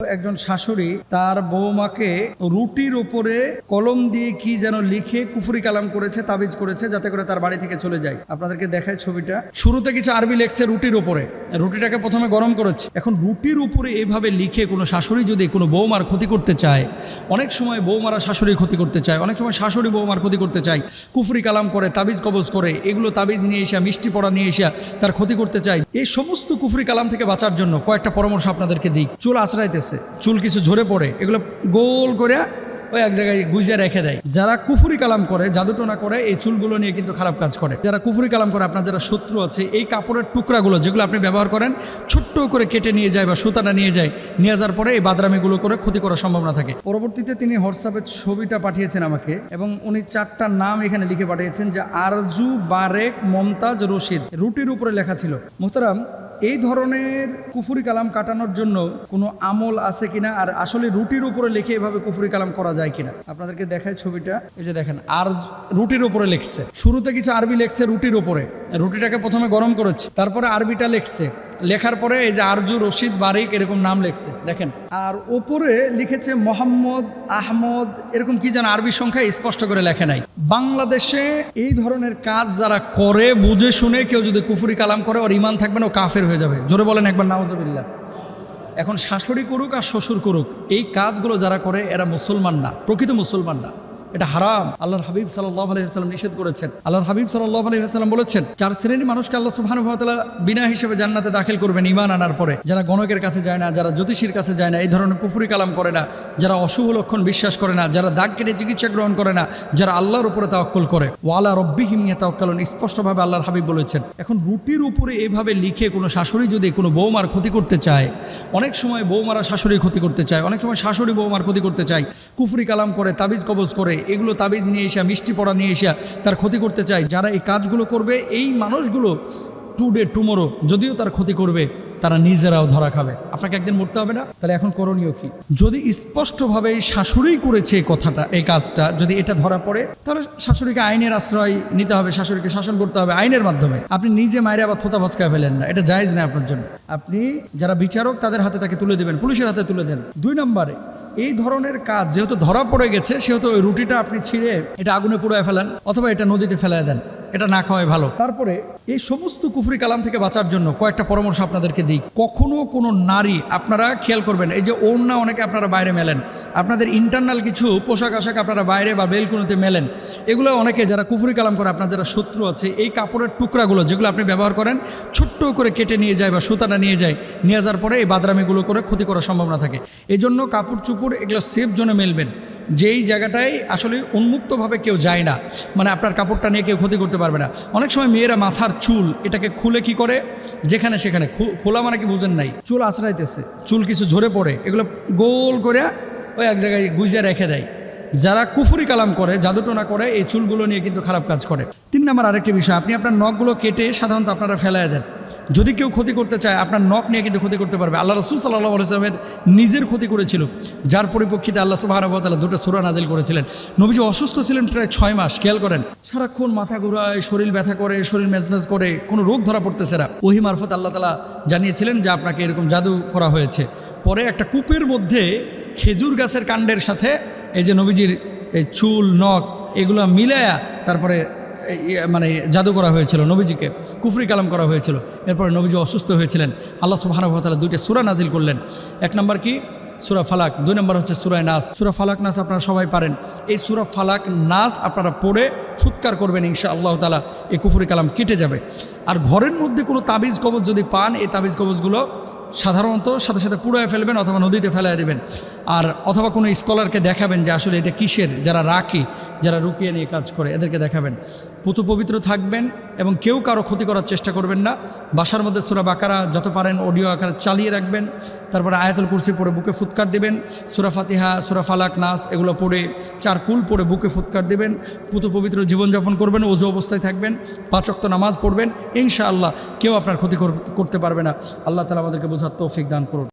একজন শাশুড়ি তার বৌমাকে রুটির উপরে কলম দিয়ে কি যেন লিখে কুফরি কালাম করেছে, তাবিজ করেছে, যাতে করে তার বাড়ি থেকে চলে যায়। আপনাদেরকে দেখায় ছবিটা। শুরুতে কিছু আরবি লেখছে রুটির উপরে। রুটিটাকে প্রথমে গরম করেছে। এখন রুটির উপরে এইভাবে লিখে কোনো শাশুড়ি যদি কোনো বৌমার ক্ষতি করতে চায়, অনেক সময় বৌমারা শাশুড়ির ক্ষতি করতে চায়, অনেক সময় শাশুড়ি বৌমার ক্ষতি করতে চায়, কুফরি কালাম করে, তাবিজ কবজ করে, এগুলো তাবিজ নিয়ে এসে, মিষ্টি পড়া নিয়ে এসে তার ক্ষতি করতে চায়, এই সমস্ত কুফরি কালাম থেকে বাঁচার জন্য কয়েকটা পরামর্শ আপনাদেরকে দিই। চুল আঁচড়াইতেছে চুল কিছু ঝরে পড়ে, এগুলো গোল করে ওই এক জায়গায় গুজে রেখে দেয়। যারা কুফুরি কালাম করে, জাদুটোনা করে, এই চুলগুলো নিয়ে কিন্তু খারাপ কাজ করে। যারা কুফুরি কালাম করে, আপনার যারা শত্রু আছে, এই কাপড়ের টুকরাগুলো যেগুলো আপনি ব্যবহার করেন, ছোট্ট করে কেটে নিয়ে যায় বা সুতাটা নিয়ে যায়, নিয়ে যাওয়ার পরে এই বাদরামিগুলো করে ক্ষতি করার সম্ভাবনা থাকে। পরবর্তীতে তিনি হোয়াটসঅ্যাপে ছবিটা পাঠিয়েছেন আমাকে এবং উনি চারটা নাম এখানে লিখে পাঠিয়েছেন যে আরজু বারেক মমতাজ রশিদ। রুটির উপরে লেখা ছিল, মোহতারাম এই ধরনের কুফুরি কালাম কাটানোর জন্য কোনো আমল আছে কিনা আর আসলে রুটির উপরে লিখে এভাবে কুফুরি কালাম করা যায় কিনা? আপনাদেরকে দেখায় ছবিটা। এই যে দেখেন, আর রুটির উপরে লিখছে। শুরুতে কিছু আরবি লেখছে রুটির উপরে। রুটিটাকে প্রথমে গরম করেছে, তারপরে আরবিটা লিখছে। লেখার পরে এই যে আরজু রশিদ বারিক এরকম নাম লিখছে, দেখেন। আর ওপরে লিখেছে মোহাম্মদ আহমদ, এরকম কি যেন আরবি সংখ্যা স্পষ্ট করে লেখে নাই। বাংলাদেশে এই ধরনের কাজ যারা করে, বুঝে শুনে কেউ যদি কুফুরি কালাম করে, ওর ইমান থাকবেন ও কাফের হয়ে যাবে। জোরে বলেন একবার নাওজবিল্লা এখন শাশুড়ি করুক আর শ্বশুর করুক, এই কাজগুলো যারা করে, এরা মুসলমান না, প্রকৃত মুসলমান না। এটা হারাম। আল্লাহর হাবিব সাল্লাহ আলহিহাল্লাম নিষেধ করেছেন। আল্লাহর হাবিব সাল্লাহ আলহিহাল্লাম বলেছেন, চার শ্রেণির মানুষকে আল্লাহ সুবহান বিনা হিসেবে জান্নাতে দাখিল করবেন ইমান আনার পরে। যারা গণকের কাছে যায় না, যারা জ্যোতিষীর কাছে যায় না, এই ধরনের কুফুরি কালাম করে না। যারা অশুভ লক্ষণ বিশ্বাস করে না, যারা দাগ কেটে চিকিৎসা গ্রহণ করে না, যারা আল্লাহর উপরে তাওয়াক্কুল করে। ওয়ালা রব্বি হিমিয়া তাওয়াক্কালন স্পষ্টভাবে আল্লাহর হাবিব বলেছেন। এখন রুটির উপরে এভাবে লিখে কোনো শাশুড়ি যদি কোনো বৌমার ক্ষতি করতে চায়, অনেক সময় বৌমারা শাশুড়ির ক্ষতি করতে চায়, অনেক সময় শাশুড়ি বৌমার ক্ষতি করতে চায়, কুফরি কালাম করে, তাবিজ কবজ করে এগুলো তাবিজ নিয়ে এসে, মিষ্টি পড়া নিয়ে এসে তার ক্ষতি করতে চায়। যারা এই কাজগুলো করবে, এই মানুষগুলো টুডে টুমোরো, যদিও তার ক্ষতি করবে, তারা নিজেরাও ধরা খাবে। আপনাকে একদিন মরতে হবে না? তাহলে এখন করণীয় কি? যদি স্পষ্টভাবে শাশুড়ি করেছে কথাটা, এই কাজটা, যদি এটা ধরা পড়ে, তাহলে শাশুড়িকে আইনের আশ্রয় নিতে হবে, শাশুড়িকে শাসন করতে হবে আইনের মাধ্যমে। আপনি নিজে মায়ের আবার থোতা ভচকায় ফেলেন না, এটা জায়েজ না আপনার জন্য। আপনি যারা বিচারক, তাদের হাতে তাকে তুলে দেবেন, পুলিশের হাতে তুলে দেন। দুই নম্বরে এই ধরনের কাজ যেহেতু ধরা পড়ে গেছে, সেহেতু ওই রুটিটা আপনি ছিঁড়ে এটা আগুনে পুড়ায় ফেলেন অথবা এটা নদীতে ফেলায় দেন। এটা না খাওয়াই ভালো। তারপরে এই সমস্ত কুফরি কালাম থেকে বাঁচার জন্য কয়েকটা পরামর্শ আপনাদেরকে দিই। কখনো কোনো নারী, আপনারা খেয়াল করবেন, এই যে ওড়না অনেকে আপনারা বাইরে মেলেন, আপনাদের ইন্টারনাল কিছু পোশাক আশাক আপনারা বাইরে বা বেলকুনিতে মেলেন, এগুলো অনেকে যারা কুফরি কালাম করে, আপনার যারা শত্রু আছে, এই কাপড়ের টুকরাগুলো যেগুলো আপনি ব্যবহার করেন, ছোট্ট করে কেটে নিয়ে যায় বা সুতাটা নিয়ে যায়, নিয়ে যাওয়ার পরে এই বাদরামিগুলো করে ক্ষতি করার সম্ভাবনা থাকে। এই জন্য কাপড় চুপুর এগুলো সেফ জোনে মেলবেন। যেই জায়গাটায় আসলে উন্মুক্তভাবে কেউ যায় না মানে আপনার কাপড়টা নিয়ে কেউ ক্ষতি করতে পারবে না। অনেক সময় মেয়েরা মাথার চুল এটাকে খুলে কি করে? যেখানে সেখানে। খোলা মানে কি বুঝেন নাই? চুল আঁচড়াইতেছে চুল কিছু ঝরে পড়ে, এগুলো গোল করে ওই এক জায়গায় গুজে রেখে দেয়। যারা কুফুরি কালাম করে, জাদুটোনা করে, এই চুলগুলো নিয়ে কিন্তু খারাপ কাজ করে। তিন নম্বর আরেকটি বিষয়, আপনি আপনার নখগুলো কেটে সাধারণত আপনারা ফেলায় দেন। যদি কেউ ক্ষতি করতে চায়, আপনার নখ নিয়ে কিন্তু ক্ষতি করতে পারবে। আল্লাহ রসুল সাল্লাহ আলাইসলামের নিজের ক্ষতি করেছিল। যার পরিপ্রেক্ষিতে আল্লাহ সুবাহানুবতালা দুটো সুরা নাজিল করেছিলেন। নবীজি অসুস্থ ছিলেন প্রায় ছয় মাস, খেয়াল করেন। সারাক্ষণ মাথা ঘুরায়, শরীর ব্যথা করে, শরীর মেজমেজ করে, কোনো রোগ ধরা পড়তেছে না। ওহি মারফত আল্লাহ তালা জানিয়েছিলেন যে, আপনাকে এরকম জাদু করা হয়েছে। পরে একটা কূপের মধ্যে খেজুর গাছের কাণ্ডের সাথে এই যে নবীজির চুল, নখ, এগুলো মিলায়া তারপরে মানে জাদু করা হয়েছিল নবীজিকে, কুফরি কালাম করা হয়েছিল। এরপরে নবীজি অসুস্থ হয়েছিলেন। আল্লাহ সুবাহানুভতালা দুইটা সুরা নাজিল করলেন। এক নম্বর কি? সুরা ফালাক। দুই নম্বর হচ্ছে সুরায় নাস। সুরা ফালাক নাস আপনারা সবাই পারেন। এই সুরা ফালাক নাস আপনারা পড়ে ফুৎকার করবেন ইনশা আল্লাহ তালা এই কুফরি কালাম কেটে যাবে। আর ঘরের মধ্যে কোনো তাবিজ কবজ যদি পান, এই তাবিজ কবজগুলো সাধারণত সাথে সাথে পুড়ায় ফেলবেন অথবা নদীতে ফেলায় দেবেন। আর অথবা কোনো স্কলারকে দেখাবেন যে আসলে এটা কিসের? যারা রাখি যারা রুকিয়ে নিয়ে কাজ করে, এদেরকে দেখাবেন। পুতু পবিত্র থাকবেন এবং কেউ কারও ক্ষতি করার চেষ্টা করবেন না। বাসার মধ্যে সুরা বাকারা যত পারেন অডিও আকারে চালিয়ে রাখবেন। তারপরে আয়াতুল কুরসি পরে বুকে ফুৎকার দেবেন। সুরা ফাতিহা, সুরা ফালাক, নাস এগুলো পড়ে চার কুল পরে বুকে ফুৎকার দেবেন। পুতু পবিত্র জীবনযাপন করবেন ওজু অবস্থায় থাকবেন পাঁচক্ত নামাজ পড়বেন। ইনশাআল্লাহ কেউ আপনার ক্ষতি কর- করতে পারবে না। আল্লাহ তালা আমাদেরকে বোঝার তৌফিক দান করুন।